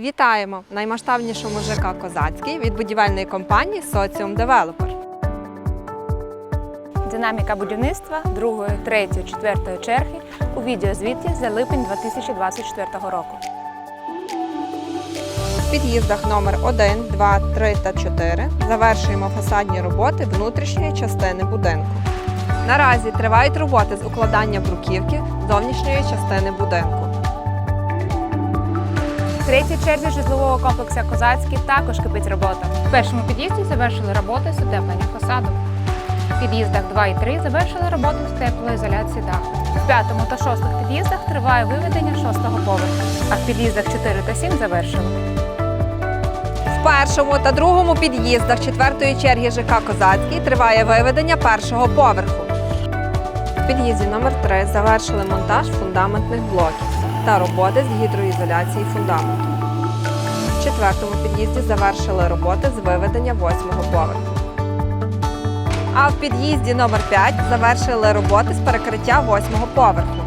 Вітаємо в наймасштабнішому ЖК Козацький від будівельної компанії Соціум Девелопер. Динаміка будівництва другої, третьої, четвертої черги у відеозвіті за липень 2024 року. В під'їздах номер 1, 2, 3 та 4 завершуємо фасадні роботи внутрішньої частини будинку. Наразі тривають роботи з укладання бруківки зовнішньої частини будинку. В третій черзі житлового комплексу Козацький також кипить робота. В першому під'їзді завершили роботи з утеплення фасаду. В під'їздах 2 і 3 завершили роботи з теплоізоляції даху. В п'ятому та шостих під'їздах триває виведення шостого поверху, а в під'їздах 4 та 7 завершили. В першому та другому під'їздах четвертої черги ЖК Козацький триває виведення першого поверху. В під'їзді номер 3 завершили монтаж фундаментних блоків та роботи з гідроізоляції фундаменту. В четвертому під'їзді завершили роботи з виведення восьмого поверху. А в під'їзді номер 5 завершили роботи з перекриття восьмого поверху.